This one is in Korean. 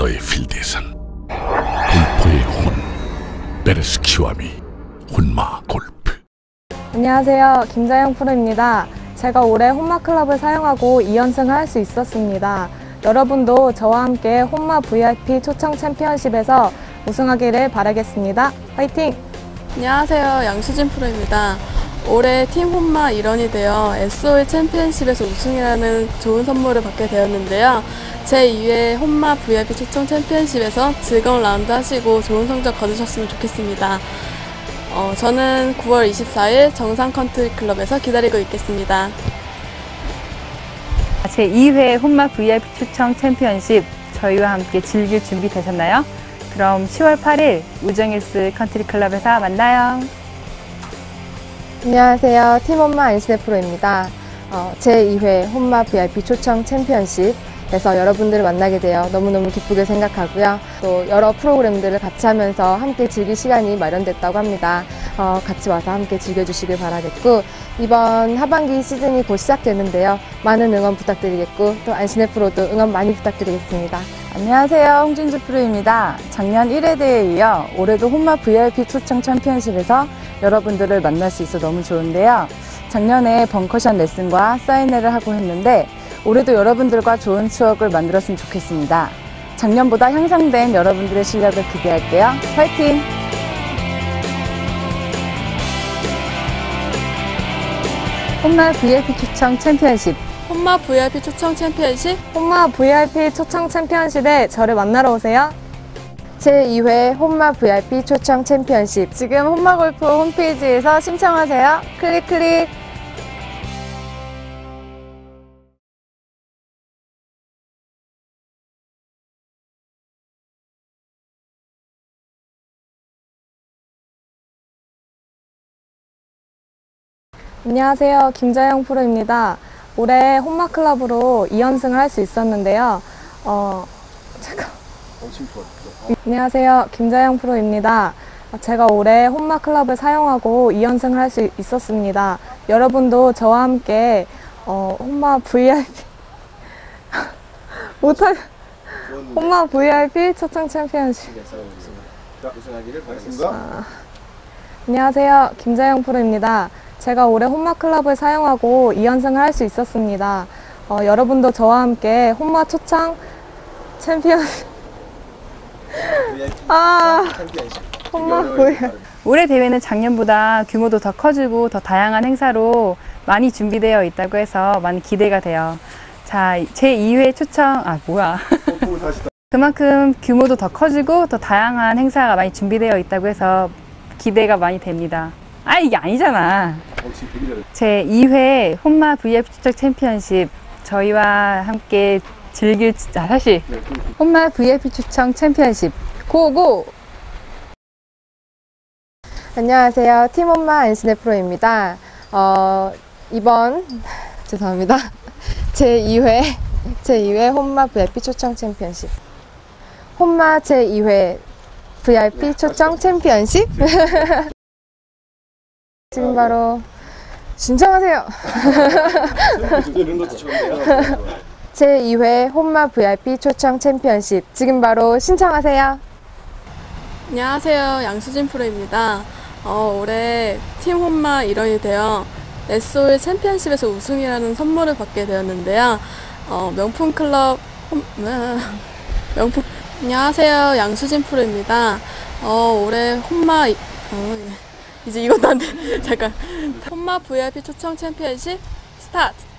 너의 필드에선 골프의 혼 베르스키와미 혼마 골프. 안녕하세요. 김자영 프로입니다. 제가 올해 혼마클럽을 사용하고 2연승을 할 수 있었습니다. 여러분도 저와 함께 혼마 VIP 초청 챔피언십에서 우승하기를 바라겠습니다. 화이팅! 안녕하세요. 양수진 프로입니다. 올해 팀 홈마 일원이 되어 SOL 챔피언십에서 우승이라는 좋은 선물을 받게 되었는데요. 제2회 홈마 VIP 초청 챔피언십에서 즐거운 라운드 하시고 좋은 성적 거두셨으면 좋겠습니다. 어, 저는 9월 24일 정상 컨트리 클럽에서 기다리고 있겠습니다. 제2회 혼마 VIP 초청 챔피언십 저희와 함께 즐길 준비 되셨나요? 그럼 10월 8일 우정일스 컨트리 클럽에서 만나요. 안녕하세요. 팀 홈마 안신혜 프로입니다. 어, 제2회 홈마 VIP 초청 챔피언십에서 여러분들을 만나게 되어 너무너무 기쁘게 생각하고요. 또 여러 프로그램들을 같이 하면서 함께 즐길 시간이 마련됐다고 합니다. 어, 같이 와서 함께 즐겨주시길 바라겠고 이번 하반기 시즌이 곧 시작되는데요. 많은 응원 부탁드리겠고 또 안신혜 프로도 응원 많이 부탁드리겠습니다. 안녕하세요. 홍준주 프로입니다. 작년 1회대에 이어 올해도 혼마 VIP 초청 챔피언십에서 여러분들을 만날 수 있어 너무 좋은데요. 작년에 벙커샷 레슨과 사인회를 하고 했는데 올해도 여러분들과 좋은 추억을 만들었으면 좋겠습니다. 작년보다 향상된 여러분들의 실력을 기대할게요. 화이팅! 혼마 VIP 초청 챔피언십 홈마 VIP 초청 챔피언십 홈마 VIP 초청 챔피언십에 저를 만나러 오세요. 제2회 홈마 VIP 초청 챔피언십 지금 혼마골프 홈페이지에서 신청하세요. 클릭 클릭. 안녕하세요. 김자영 프로입니다. 올해 홈마클럽으로 2연승을 할 수 있었는데요. 어, 잠깐. 안녕하세요. 김자영 프로입니다. 제가 올해 홈마클럽을 사용하고 2연승을 할 수 있었습니다. 여러분도 저와 함께 어, 홈마 VIP 못할 홈마 VIP 초청 챔피언십 우승하기를 바라겠습니다. 안녕하세요. 김자영 프로입니다. 제가 올해 홈마 클럽을 사용하고 2연승을 할 수 있었습니다. 어, 여러분도 저와 함께 홈마 초청 챔피언 아 홈마 올해 대회는 작년보다 규모도 더 커지고 더 다양한 행사로 많이 준비되어 있다고 해서 많이 기대가 돼요. 자, 제2회 초청, 아, 뭐야. 그만큼 규모도 더 커지고 더 다양한 행사가 많이 준비되어 있다고 해서 기대가 많이 됩니다. 아, 이게 아니잖아. 제 2회 혼마 VIP 추적 챔피언십 저희와 함께 즐길 아 다시 혼마 VIP 추청 챔피언십 고고 안녕하세요. 팀 홈마 안신혜 프로입니다. 어, 이번 죄송합니다. 제 2회 제 2회 홈마 VIP 초청 챔피언십. 홈마 제 2회 VIP 초청 챔피언십. 지금 바로 신청하세요. 이런 것도 좋은데요. 제2회 홈마 VIP 초청 챔피언십. 지금 바로 신청하세요. 안녕하세요. 양수진 프로입니다. 어, 올해 팀 홈마 일원이 되어 SOL 챔피언십에서 우승이라는 선물을 받게 되었는데요. 어, 명품 클럽 홈, 아, 명품 안녕하세요. 양수진 프로입니다. 어, 올해 홈마 이- 어, 이제 이것도 안 돼. 잠깐. 홈마 VIP 초청 챔피언십 스타트.